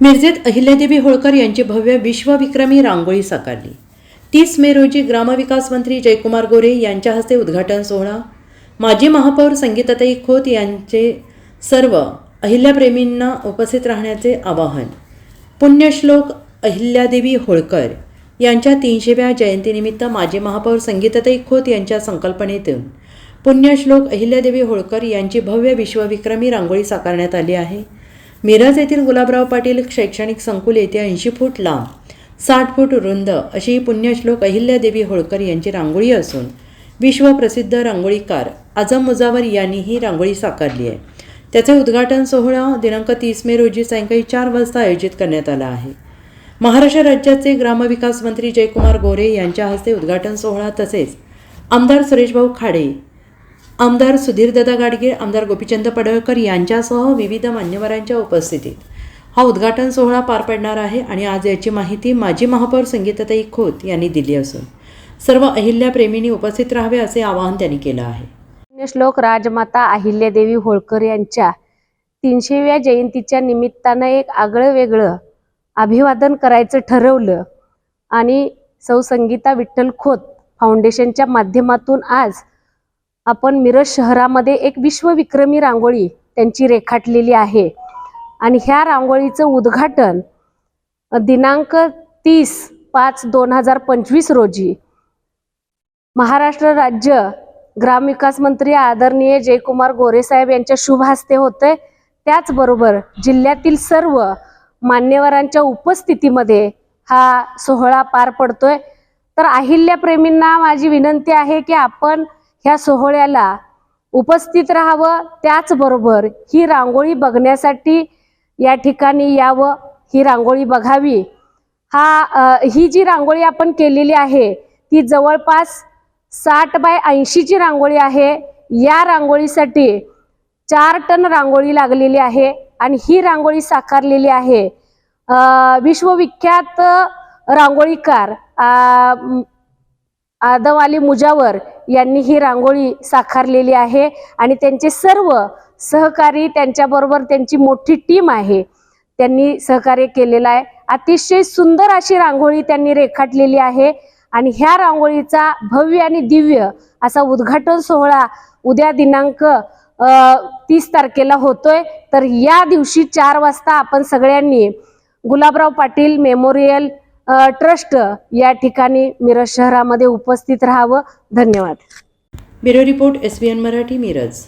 मिरजेत अहिल्यादेवी होळकर यांची भव्य विश्वविक्रमी रांगोळी साकारली. तीस मे रोजी ग्रामविकास मंत्री जयकुमार गोरे यांच्या हस्ते उद्घाटन सोहळा. माजी महापौर संगीताताई खोत यांचे सर्व अहिल्याप्रेमींना उपस्थित राहण्याचे आवाहन. पुण्यश्लोक अहिल्यादेवी होळकर यांच्या तीनशेव्या जयंतीनिमित्त माजी महापौर संगीताताई खोत यांच्या संकल्पनेतून पुण्यश्लोक अहिल्यादेवी होळकर यांची भव्य विश्वविक्रमी रांगोळी साकारण्यात आली आहे. मिरज येथील गुलाबराव पाटील शैक्षणिक संकुल येथे ऐंशी फूट लांब साठ फूट रुंद अशी ही पुण्यश्लोक अहिल्यादेवी होळकर यांची रांगोळी असून विश्वप्रसिद्ध रांगोळीकार आझम मुजावर यांनी ही रांगोळी साकारली आहे. त्याचे उद्घाटन सोहळा दिनांक तीस मे रोजी सायंकाळी चार वाजता आयोजित करण्यात आला आहे. महाराष्ट्र राज्याचे ग्रामविकास मंत्री जयकुमार गोरे यांच्या हस्ते उद्घाटन सोहळा तसेच आमदार सुरेशभाऊ खाडे आमदार सुधीरदादा गाडगीळ आमदार गोपीचंद पडळकर यांच्यासह विविध मान्यवरांच्या उपस्थितीत. हा उद्घाटन सोहळा पार पडणार आहे आणि आज याची माहिती माजी महापौर संगीताताई खोत यांनी दिली असून सर्व अहिल्याप्रेमींनी उपस्थित राहावे असे आवाहन त्यांनी केलं आहे. श्लोक राजमाता अहिल्यादेवी होळकर यांच्या तीनशेव्या जयंतीच्या निमित्तानं एक आगळं वेगळं अभिवादन करायचं ठरवलं आणि सौ संगीता विठ्ठल खोत फाउंडेशनच्या माध्यमातून आज आपण मिरज शहरामध्ये एक विश्वविक्रमी रांगोळी त्यांची रेखाटलेली आहे. आणि ह्या रांगोळीचं उद्घाटन दिनांक तीस पाच दोन हजार पंचवीस रोजी महाराष्ट्र राज्य ग्रामविकास मंत्री आदरणीय जयकुमार गोरेसाहेब यांच्या शुभ हस्ते होते त्याचबरोबर जिल्ह्यातील सर्व मान्यवरांच्या उपस्थितीमध्ये हा सोहळा पार पडतोय. तर अहिल्याप्रेमींना माझी विनंती आहे की आपण ह्या सोहळ्याला उपस्थित राहावं त्याचबरोबर ही रांगोळी बघण्यासाठी या ठिकाणी यावं ही रांगोळी बघावी. हा ही जी रांगोळी आपण केलेली आहे ती जवळपास साठ बाय ऐंशीची रांगोळी आहे. या रांगोळीसाठी चार टन रांगोळी लागलेली आहे आणि ही रांगोळी साकारलेली आहे. विश्वविख्यात रांगोळीकार आदम अली मुजावर यांनी ही रांगोळी साकारलेली आहे आणि त्यांचे सर्व सहकारी त्यांच्याबरोबर त्यांची मोठी टीम आहे. त्यांनी सहकार्य केलेलं आहे. अतिशय सुंदर अशी रांगोळी त्यांनी रेखाटलेली आहे आणि ह्या रांगोळीचा भव्य आणि दिव्य असा उद्घाटन सोहळा उद्या दिनांक तीस तारखेला होतोय. तर या दिवशी चार वाजता आपण सगळ्यांनी गुलाबराव पाटील मेमोरियल ट्रस्ट या ठिकाणी मिरज शहरामध्ये उपस्थित राहावं. धन्यवाद. Bureau report S N Marathi Miraj.